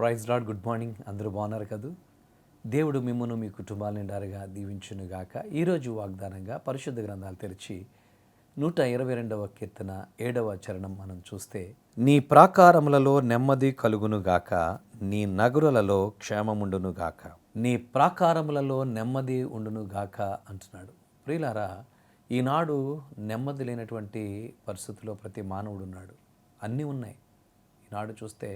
Praise lord good morning. అందరూ బాగున్నారు కదూ? దేవుడు మిమ్మను మీ కుటుంబాల నిండారుగా దీవించునుగాక. ఈరోజు వాగ్దానంగా పరిశుద్ధ గ్రంథాలు తెరిచి నూట ఇరవై రెండవ కీర్తన ఏడవ చరణం మనం చూస్తే నీ ప్రాకారములలో నెమ్మది కలుగును గాక నీ నగరులలో క్షేమముండునుగాక. నీ ప్రాకారములలో నెమ్మది ఉండును గాక అంటున్నాడు. ప్రియులారా ఈనాడు నెమ్మది లేనటువంటి పరిస్థితిలో ప్రతి మానవుడు ఉన్నాడు అన్నీ ఉన్నాయి. ఈనాడు చూస్తే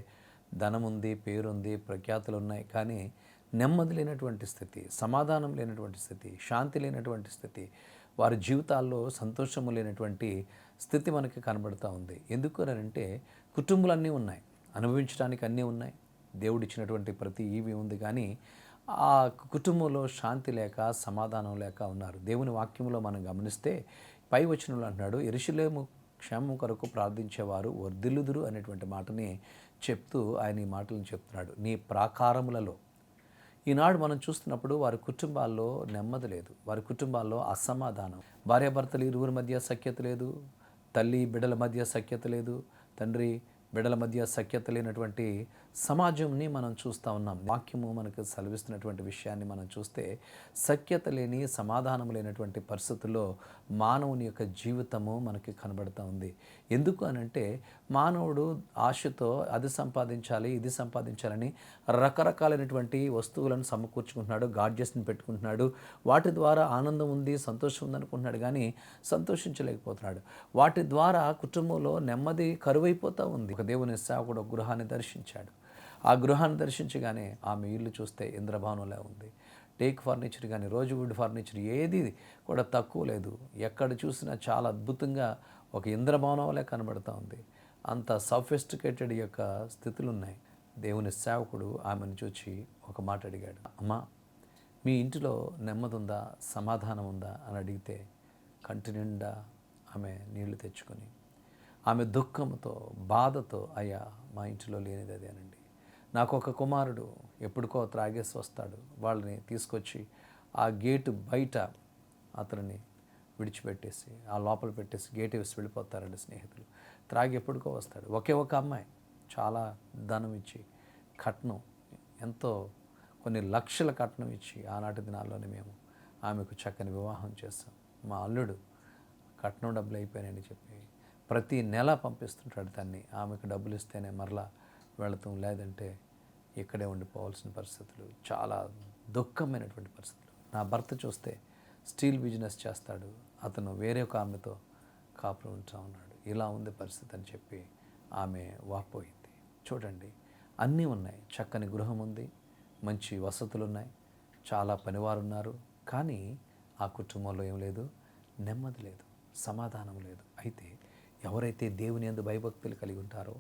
ధనం ఉంది పేరుంది ప్రఖ్యాతులు ఉన్నాయి కానీ నెమ్మది లేనటువంటి స్థితి సమాధానం లేనటువంటి స్థితి శాంతి లేనటువంటి స్థితి వారి జీవితాల్లో సంతోషము లేనటువంటి స్థితి మనకి కనబడుతూ ఉంది. ఎందుకు అని అంటే కుటుంబాలు అన్నీ ఉన్నాయి. అనుభవించడానికి అన్నీ ఉన్నాయి. దేవుడిచ్చినటువంటి ప్రతి ఈవి ఉంది. కానీ ఆ కుటుంబంలో శాంతి లేక సమాధానం లేక ఉన్నారు. దేవుని వాక్యంలో మనం గమనిస్తే పై వచనంలో అంటున్నాడు ఎరుషులేము క్షేమం కొరకు ప్రార్థించేవారు వర్ధిల్లుదురు అనేటువంటి మాటని చెప్తూ ఆయన ఈ మాటలను చెప్తున్నాడు. నీ ప్రాకారములలో ఈనాడు మనం చూస్తున్నప్పుడు వారి కుటుంబాల్లో నెమ్మది లేదు. వారి కుటుంబాల్లో అసమాధానం. భార్యాభర్తలు ఇరువురి మధ్య సఖ్యత లేదు. తల్లి బిడ్డల మధ్య సఖ్యత లేదు. తండ్రి బిడ్డల మధ్య సఖ్యత లేనటువంటి సమాజంని మనం చూస్తూ ఉన్నాం. వాక్యము మనకు సెలవిస్తున్నటువంటి విషయాన్ని మనం చూస్తే సఖ్యత లేని సమాధానం లేనటువంటి పరిస్థితుల్లో మానవుని యొక్క జీవితము మనకి కనబడుతూ ఉంది. ఎందుకు అనంటే మానవుడు ఆశతో అది సంపాదించాలి ఇది సంపాదించాలని రకరకాలైనటువంటి వస్తువులను సమకూర్చుకుంటున్నాడు గాడ్జెస్ని పెట్టుకుంటున్నాడు. వాటి ద్వారా ఆనందం ఉంది సంతోషం ఉంది అనుకుంటున్నాడు కానీ సంతోషించలేకపోతున్నాడు. వాటి ద్వారా కుటుంబంలో నెమ్మది కరువైపోతూ ఉంది. ఒక దేవుని సేవకుడు గృహాన్ని దర్శించాడు. ఆ గృహాన్ని దర్శించగానే ఆమె ఇల్లు చూస్తే ఇంద్రభవనంలా ఉంది. టేక్ ఫర్నిచర్ కానీ రోజువుడ్ ఫర్నిచర్ ఏది కూడా తక్కువ లేదు. ఎక్కడ చూసినా చాలా అద్భుతంగా ఒక ఇంద్రభవనంలే కనబడుతూ ఉంది. అంత సఫిస్టికేటెడ్ యొక్క స్థితులు ఉన్నాయి దేవుని సేవకుడు ఆమెను చూచి ఒక మాట అడిగాడు. అమ్మా మీ ఇంటిలో నెమ్మది ఉందా సమాధానం ఉందా అని అడిగితే కంటి నిండా ఆమె నీళ్ళు తెచ్చుకొని ఆమె దుఃఖంతో బాధతో అయ్యా మా ఇంటిలో లేనిది అదేనండి. నాకు ఒక కుమారుడు ఎప్పుడుకో త్రాగేసి వస్తాడు. వాళ్ళని తీసుకొచ్చి ఆ గేటు బయట అతనిని విడిచిపెట్టేసి ఆ లోపల పెట్టేసి గేట్ వేసి వెళ్ళిపోతారండి స్నేహితులు. త్రాగి ఎప్పుడుకో వస్తాడు. ఒకే ఒక అమ్మాయి. చాలా ధనం ఇచ్చి కట్నం ఎంతో కొన్ని లక్షల కట్నం ఇచ్చి ఆనాటి దినాల్లోనే మేము ఆమెకు చక్కని వివాహం చేస్తాం మా అల్లుడు కట్నం డబ్బులు అయిపోయానని చెప్పి ప్రతి నెల పంపిస్తుంటాడు దాన్ని. ఆమెకు డబ్బులు ఇస్తేనే మరలా వెళతాం లేదంటే ఇక్కడే ఉండిపోవాల్సిన పరిస్థితులు చాలా దుఃఖమైనటువంటి పరిస్థితులు. నా భర్త చూస్తే స్టీల్ బిజినెస్ చేస్తాడు అతను వేరే ఒక ఆమెతో కాపురం ఉంటా ఉన్నాడు. ఇలా ఉంది పరిస్థితి అని చెప్పి ఆమె వాపోయింది. చూడండి అన్నీ ఉన్నాయి. చక్కని గృహం ఉంది మంచి వసతులు ఉన్నాయి చాలా పనివారు ఉన్నారు కానీ ఆ కుటుంబంలో ఏం లేదు నెమ్మది లేదు సమాధానం లేదు. అయితే ఎవరైతే దేవుని ఎందు భయభక్తులు కలిగి ఉంటారో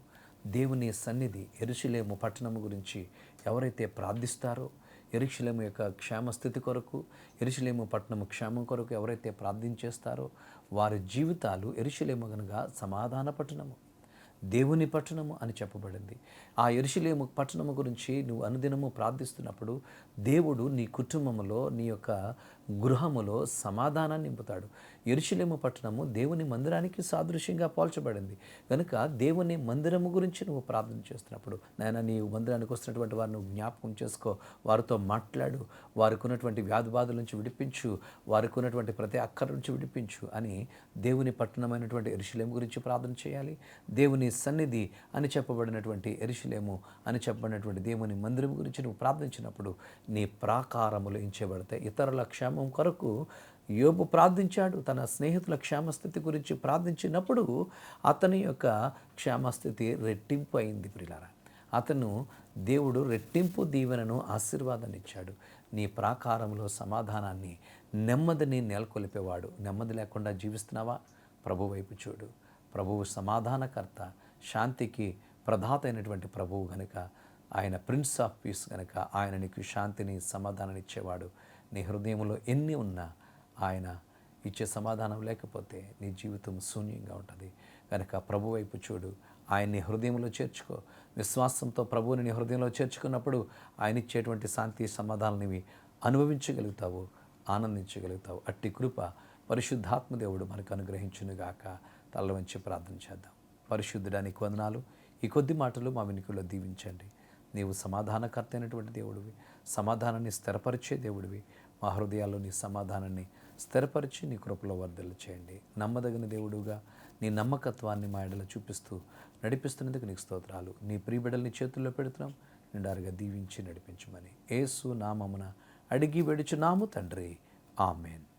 దేవుని సన్నిధి ఎరుషులేము పట్టణము గురించి ఎవరైతే ప్రార్థిస్తారో ఎరుషులేము యొక్క క్షేమ స్థితి కొరకు ఎరుషులేము పట్టణము క్షేమం కొరకు ఎవరైతే ప్రార్థించేస్తారో వారి జీవితాలు ఎరుషులేము కనుక సమాధాన పట్టణము దేవుని పట్టణము అని చెప్పబడింది. ఆ ఎరుషులేము పట్టణము గురించి నువ్వు అనుదినము ప్రార్థిస్తున్నప్పుడు దేవుడు నీ కుటుంబములో నీ యొక్క గృహములో సమాధానాన్ని నింపుతాడు. ఎరుషులేము పట్టణము దేవుని మందిరానికి సాదృశ్యంగా పోల్చబడింది. కనుక దేవుని మందిరము గురించి నువ్వు ప్రార్థన చేస్తున్నప్పుడు నాయన నీ మందిరానికి వస్తున్నటువంటి వారిని జ్ఞాపకం చేసుకో. వారితో మాట్లాడు. వారికి ఉన్నటువంటి వ్యాధి బాధల నుంచి విడిపించు. వారికి ఉన్నటువంటి ప్రతి అక్కర నుంచి విడిపించు అని దేవుని పట్టణమైనటువంటి ఎరుషులేము గురించి ప్రార్థన చేయాలి. దేవుని సన్నిధి అని చెప్పబడినటువంటి ఎరుషులేము అని చెప్పబడినటువంటి దేవుని మందిరం గురించి నువ్వు ప్రార్థించినప్పుడు నీ ప్రాకారములు ఎంచబడతాయి ఇతరుల క్షేమ కొరకు యోబు ప్రార్థించాడు. తన స్నేహితుల క్షేమస్థితి గురించి ప్రార్థించినప్పుడు అతని యొక్క క్షేమస్థితి రెట్టింపు అయింది ప్రిలారా అతను దేవుడు రెట్టింపు దీవెనను ఆశీర్వాదాన్ని ఇచ్చాడు నీ ప్రాకారంలో సమాధానాన్ని నెమ్మదిని నెలకొల్పేవాడు. నెమ్మది లేకుండా జీవిస్తున్నావా? ప్రభు వైపు చూడు. ప్రభువు సమాధానకర్త శాంతికి ప్రధాత అయినటువంటి ప్రభువు గనుక ఆయన ప్రిన్స్ ఆఫ్ పీస్ గనుక ఆయన నీకు శాంతిని సమాధానాన్ని ఇచ్చేవాడు. నీ హృదయంలో ఎన్ని ఉన్నా ఆయన ఇచ్చే సమాధానం లేకపోతే నీ జీవితం శూన్యంగా ఉంటుంది. కనుక ప్రభు వైపు చూడు. ఆయన్ని హృదయంలో చేర్చుకో. విశ్వాసంతో ప్రభువుని నీ హృదయంలో చేర్చుకున్నప్పుడు ఆయన ఇచ్చేటువంటి శాంతి సమాధానాలనివి అనుభవించగలుగుతావు ఆనందించగలుగుతావు. అట్టి కృప పరిశుద్ధాత్మ దేవుడు మనకు అనుగ్రహించునుగాక తల వంచి ప్రార్థన చేద్దాం. పరిశుద్ధుడానికి వందనాలు. ఈ కొద్ది మాటలు మా వెనుకల్లో దీవించండి. నీవు సమాధానకర్త అయినటువంటి దేవుడివి. సమాధానాన్ని స్థిరపరిచే దేవుడివి. మా హృదయాల్లో నీ సమాధానాన్ని స్థిరపరిచి నీ కృపలో వర్ధలు చేయండి. నమ్మదగిన దేవుడుగా నీ నమ్మకత్వాన్ని మా ఎడల చూపిస్తూ నడిపిస్తున్నందుకు నీకు స్తోత్రాలు. నీ ప్రియబిడల్ని చేతుల్లో పెడుతున్నాం. నిండారుగా దీవించి నడిపించమని. ఏసు నామమున అడిగి వెడుచున్నాము తండ్రి. ఆమెన్.